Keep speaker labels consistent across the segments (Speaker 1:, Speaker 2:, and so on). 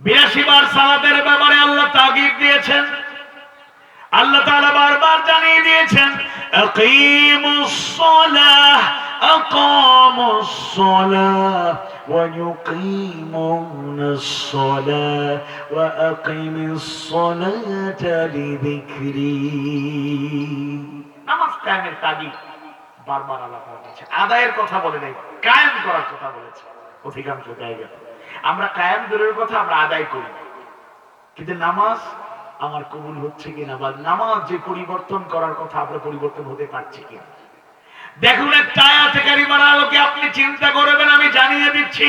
Speaker 1: বিরাশি বার সালাতের ব্যাপারে আল্লাহ তাগিদ দিয়েছেন। আল্লাহ তাআলা বারবার জানিয়ে দিয়েছেন, আকিমুস সালাহ তাগিদ বারবার আল্লাহ আদায়ের কথা বলে নাই, কায়েম করার কথা বলেছে অধিকাংশ জায়গা আমরা কায়েম দূরের কথা আমরা আদায় করি। কিন্তু নামাজ আমার কবুল হচ্ছে কিনা বা নামাজ যে পরিবর্তন করার কথা আমরা পরিবর্তন হতে পারছি কিনা? দেখুন আলোকে আপনি চিন্তা করবেন, আমি জানিয়ে দিচ্ছি।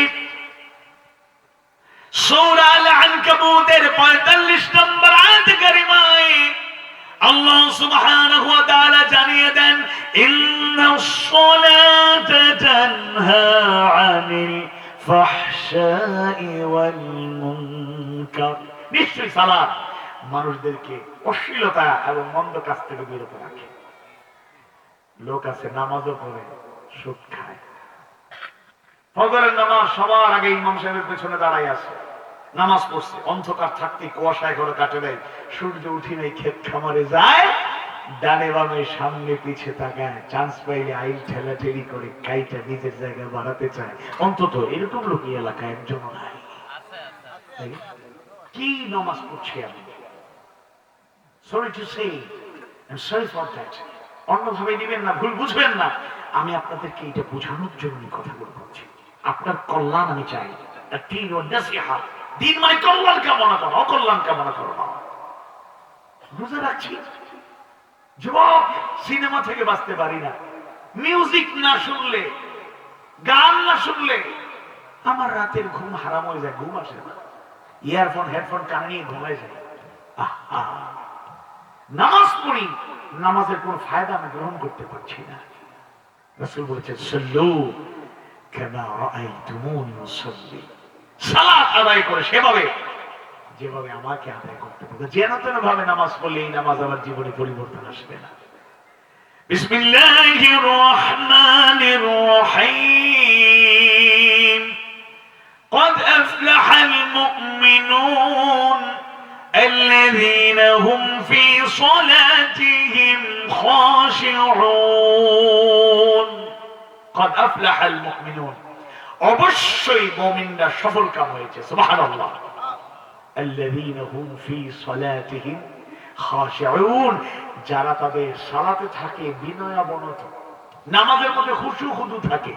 Speaker 1: সূরা আল আনকাবুতের 45 নম্বর আয়াত কারিমায় আল্লাহ সুবহানাহু ওয়া তাআলা জানিয়ে দেন, ইন্নাস নিশ্চয়ই সালাত মানুষদেরকে অশ্লীলতা এবং মন্দ কাজ থেকে বিরত রাখে। লোক আছে, নামাজও পড়ে, সুদ খায়। ফজরের নামাজ সবার আগে ইমাম সাহেবের পেছনে দাঁড়াই আছে। নামাজ পড়ছে, অন্ধকার থাকতে কুয়াশায় করে কাটে দেয়। সূর্য উঠি নেই, ক্ষেত খামারে যায়। ডানে বামে সামনে পিছে তাকায় চান্স পাইলে আইল ঠেলা ঠেলি করে কাইটা নিজের জায়গায় বাড়াতে চায়। অন্তত এরকম লোক এলাকায় নাই। কি নামাজ পড়ছি আমি? Sorry to say sorry for that অন্যভাবে নেবেন না ভুল বুঝবেন না। আমি আপনাদেরকে এটা বোঝানোর জন্য কথাগুলো বলছি। আপনার কল্যাণ আমি চাই। দিন ও নাসিহা। দিন মানে কল্যাণ কামনা করো অকল্যাণ কামনা করো। না বুঝে রাখছি? যুবক, সিনেমা থেকে বাঁচতে পারি না। মিউজিক না শুনলে, গান না শুনলে, আমার রাতের ঘুম হারাম হয়ে যায়, ঘুম আসে না। ইয়ারফোন হেডফোন কানে নিয়ে ঘুমায় যায়। নামাজ পড়ি, নামাজের কোন ফায়দা আমি গ্রহণ করতে পারছি না। রসুল বলেছেন, সল্লু কেমা রাআইতুমুনি উসাল্লি। সালাত আদায় করে সেভাবে যেভাবে আমাকে আদায় করতে হবে যেন তেন ভাবে নামাজ পড়লে এই নামাজ আমার জীবনে পরিবর্তন আসবে না বিসমিল্লাহির রহমানির রহিম قد أفلح المؤمنون الذين هم في صلاتهم خاشعون قد أفلح المؤمنون অবশ্যই মুমিনরা সফল কাম হয়েছে সুবহানাল্লাহ যারা তাদের সালাতে থাকে বিনয়াবনত নামাজের মধ্যে খুশু খুদু থাকে।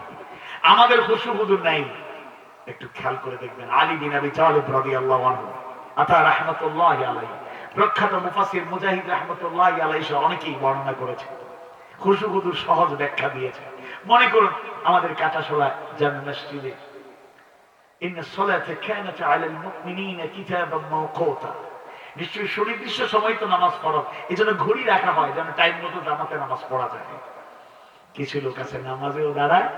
Speaker 1: আমাদের খুশু খুদু নাই। একটু খেয়াল করে দেখবেন। আলী বিন আবি তালিব রাদিয়াল্লাহু আনহু। আতা রাহমাতুল্লাহি আলাইহি। প্রখ্যাত মুফাসসির মুজাহিদ রাহমাতুল্লাহি আলাইহি অনেকেই বর্ণনা করেছে। খুশু খুদুর সহজ ব্যাখ্যা দিয়েছে। মনে করুন, আমাদের কাটাশোলা মসজিদে ইন্ন সলাতে কানাত আলাল মুমিনিনা কিতাবাম মাওকুতা নিশ্চয়ই সুনির্দিষ্ট সময় তো নামাজ পড়ো। এই জন্য ঘড়ি রাখা হয় যেন টাইম মতো জামাতে নামাজ পড়া যায়। কিছু লোক আছে নামাজেও দাঁড়ায়,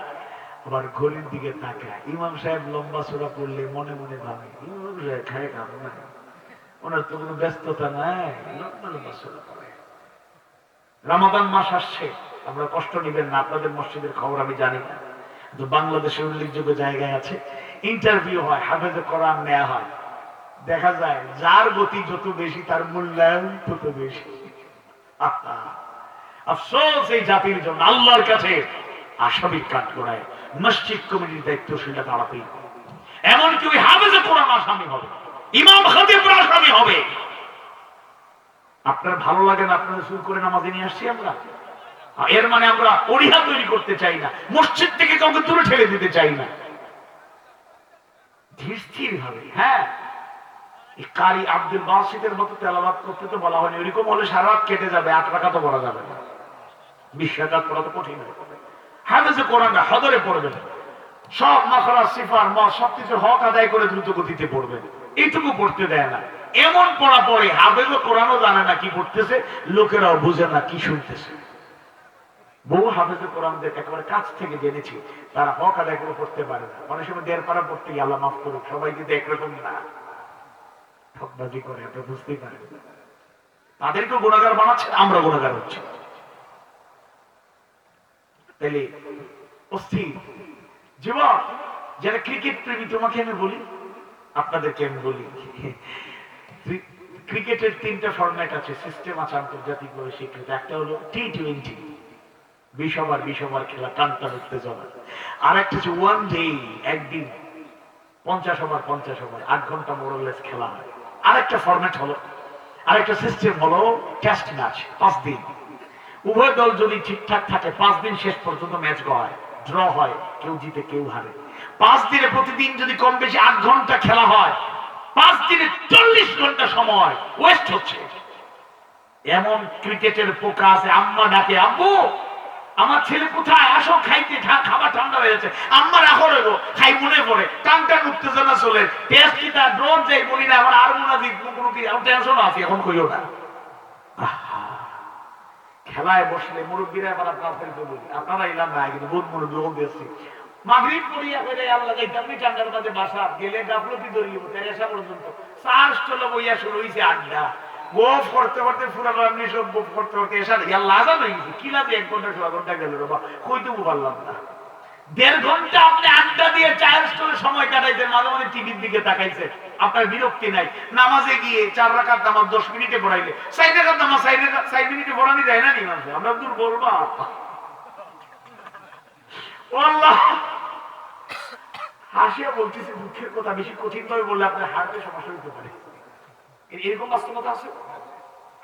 Speaker 1: আবার ঘড়ির দিকে তাকায়। ইমাম সাহেব লম্বা সোরা পড়লে মনে মনে ভাবে, ইমাম সাহেব খায় কাম নাই। ওনার তো কোনো ব্যস্ততা নাই। লম্বা লম্বা সোরা পড়ে। রামাদান মাস আসছে, আমরা কষ্ট নিবেন না। আপনাদের মসজিদের খবর আমি জানি না। কিন্তু বাংলাদেশের উল্লেখযোগ্য জায়গায় আছে ইন্টারভিউ হয়, হাফেজে কোরআন নেওয়া হয়। দেখা যায়, যার গতি যত বেশি, তার মূল্যায়ন তত বেশি। আফসোস এই জাতির জন্য। আল্লাহর কাছে আসামি কাঠ করায় মসজিদ কমিটির দায়িত্বশীলরা দাঁড়াতেই হবে। এমনকি ওই হাফেজে কোরআন আসামি হবে, ইমাম খতিবরা আসামি হবে। আপনার ভালো লাগে না আপনাদের শুরু করে নামাজে নিয়ে আসছি আমরা? এর মানে আমরা অরিহা তৈরি করতে চাই না, মসজিদ থেকে কাউকে দূরে ঠেলে দিতে চাই না। ধীর ভাবে হ্যাঁ? কারি আব্দুল বাসিদের মতো তেলাবাদ করতে তো বলা হয়নি। ওইরকম হলে সারা রাত কেটে যাবে, আট টাকা তো পড়া যাবে না। পড়া তো কঠিন হয়ে যাবে। হাফেজে কোরআন হদরে পড়বেন। সব মাখরা, সিফার মা সবকিছু হক আদায় করে দ্রুত গতিতে পড়বেন। এইটুকু পড়তে দেয় না। এমন পড়া পড়ে হাফেজও কোরআনও জানে না কি পড়তেছে, লোকেরাও বুঝে না কি শুনতেছে। বহু হাফেজে কোরআনদের একেবারে কাছ থেকে জেনেছি, তারা হক আদায় করে পড়তে পারে না। অনেক সময় দেড় পাড়া পড়তে গিয়ে আল্লাহ মাফ করুক, সবাই কিন্তু একরকম না, ঠকবাজি করে, আপনি বুঝতেই পারেন। তাদেরকে গুণাগার বানাচ্ছে আমরা গুণাগার হচ্ছি। তাহলে অস্থির যুবক যারা ক্রিকেট প্রেমী, তোমাকে আমি বলি, আপনাদেরকে আমি বলি ক্রিকেটের তিনটা ফরম্যাট আছে সিস্টেম আছে আন্তর্জাতিকভাবে স্বীকৃত। একটা হলো টি টোয়েন্টি বিশ ওভার খেলা টান টান উত্তেজনা আর একটা হচ্ছে ওয়ান ডে একদিন, পঞ্চাশ ওভার পঞ্চাশ ওভার, আট ঘণ্টা মোরলেস খেলা হয়। আরেকটা ফরম্যাট হলো, আরেকটা সিস্টেম হলো টেস্ট ম্যাচ পাঁচ দিন। উভয় দল যদি ঠিকঠাক থাকে, পাঁচ দিন শেষ পর্যন্ত ম্যাচ হয় ড্র হয়, কেউ জিতে, কেউ হারে। পাঁচ দিনে প্রতিদিন যদি কম বেশি আট ঘণ্টা খেলা হয়, পাঁচ দিনে চল্লিশ ঘণ্টা সময় ওয়েস্ট হচ্ছে। এমন ক্রিকেটের পোকা আছে, আম্মা ডাকে আব্বু! আমার ছেলে কোথায়? আসো, খাইতে খাবার ঠান্ডা হয়ে যাচ্ছে আম্মা রাখো রেগো খাই মনে পড়ে। টান টান উত্তেজনা চলে। টেস্ট কি তার? ড্রোন যাই বলি না এখন আর মনে দিক কোনো কি টেনশন আছে, এখন কইও না। খেলায় বসলে মুরব্বীরা এবার আপনাদেরকে বলি আপনারা এলাম না, কিন্তু বহুত মুরব্বী এসছি মাগরিব ফেরে আল্লাহ মাঝে বাসা গেলে গাফলতি ধরিব তেরেসা পর্যন্ত। চার স্টলে বইয়া শুরু হয়েছে আড্ডা। গোফ করতে করতে এমনি সব গোফ করতে করতে লাজা হয়ে কি লাগে এক ঘণ্টা, সোয়া ঘণ্টা গেল বাবা পারলাম না। দেড় ঘণ্টা আপনি আড্ডা দিয়ে চায়ের সময় কাটাইছেন, মাঝে মাঝে টিভির দিকে তাকাইছে, আপনার বিরক্তি নাই। নামাজে গিয়ে চার রাখার নামাজ দশ মিনিটে পড়াইলে, সাইড রাখার নামাজ সাইড সাইড মিনিটে পড়ানি যায় না নি মানুষ আমরা দূর বলবা আল্লাহ! হাসিয়া বলতেছে, দুঃখের কথা বেশি কঠিন ভাবে বললে আপনার হার্টের সমস্যা হতে পারে। এরকম বাস্তবতা আছে?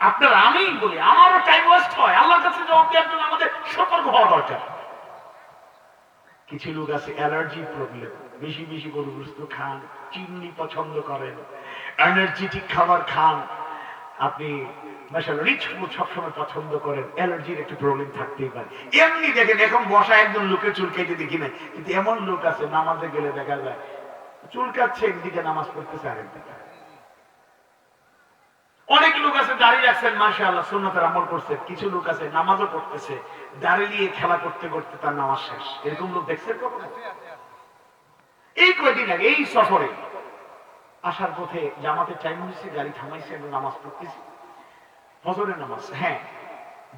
Speaker 1: আপনার আমি বলি, আমারও টাইম ওয়েস্ট হয়। আল্লাহর কাছে জবাব দেওয়ার জন্য আমাদের সতর্ক হওয়া দরকার। কিছু লোক আছে অ্যালার্জি প্রবলেম বেশি বেশি গরুগ্রস্ত খান চিনি পছন্দ করেন। এনার্জেটিক খাবার খান। আপনি রিচ ফুড সবসময় পছন্দ করেন। অ্যালার্জির একটু প্রবলেম থাকতেই পারে। এমনি দেখেন, এখন বসা একজন লোকের চুল কেটে দেখি নাই। কিন্তু এমন লোক আছে, নামাজে গেলে দেখা যায় চুল কাটছে একদিকে নামাজ পড়তেছে আরেকদিকে। দাঁড়িয়ে রাখছেন মাসা আল্লাহ সুন্নতের আমল করছে, কিছু লোক আছে, নামাজও পড়তেছে, দাঁড়িয়ে নিয়ে খেলা করতে করতে তার নামাজ শেষ। এরকম লোক দেখছেন কখনো? এই কয়দিন আগে, এই সফরে আসার পথে জামাতের টাইম হয়েছে, গাড়ি থামাইছে এবং নামাজ পড়তেছি। ফজরের নামাজ হ্যাঁ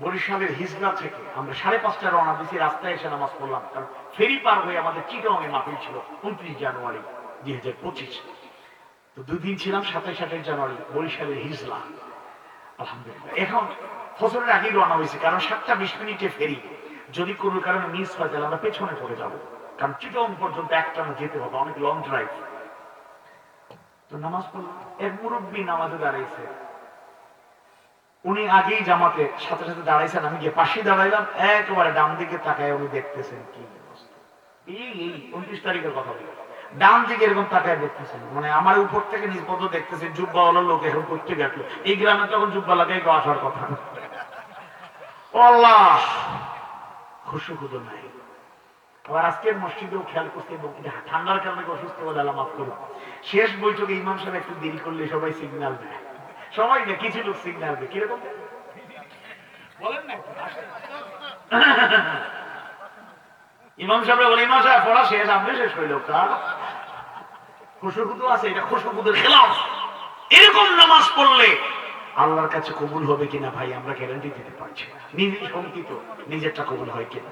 Speaker 1: বরিশালের হিজলা থেকে আমরা সাড়ে পাঁচটা রওনা দিয়েছি, রাস্তায় এসে নামাজ পড়লাম, কারণ ফেরি পার হয়ে আমাদের চিটং এ ছিল, উনত্রিশ জানুয়ারি দুই হাজার পঁচিশ। তো দুদিন ছিলাম, সাতাইশ আঠাইশ জানুয়ারি, বরিশালের হিজলা আলহামদুলিল্লাহ। এখন আগেই রওনা হয়েছে, কারণ সাতটা বিশ মিনিটে ফেরি। যদি কোনো কারণে মিস হয়, তাহলে আমরা পেছনে পড়ে কারণ পর্যন্ত যেতে হবে, অনেক লং ড্রাইভ তো নামাজ পড়লাম। এক মুরব্বী নামাজে দাঁড়াইছে। উনি আগেই জামাতে সাথে সাথে দাঁড়াইছেন, আমি গিয়ে পাশে দাঁড়াইলাম, একেবারে ডান দিকে তাকায় উনি দেখতেছেন কি অবস্থা। এই এই, উনত্রিশ তারিখের কথা বলি। ডান দিকে এরকম তাকায় দেখতেছেন। মানে আমার উপর থেকে নিজ পর্যন্ত দেখতেছেন জুব্বা হলো লোক এখন করতে গেল এই গ্রামে তখন জুব্বা আসার কথা। ইমাম সাহেব সিগন্যাল দেয়। সবাই কিছু লোক দেয়। না পড়া শেষ আপনি শেষ হইল খুশুকুতু আছে, এটা খুশুকুতুর খেলাফ। এরকম নামাজ পড়লে আল্লাহর কাছে কবুল হবে কিনা ভাই, আমরা গ্যারান্টি দিতে পারছি না। নিজের শঙ্কিত নিজেরটা কবুল হয় কিনা।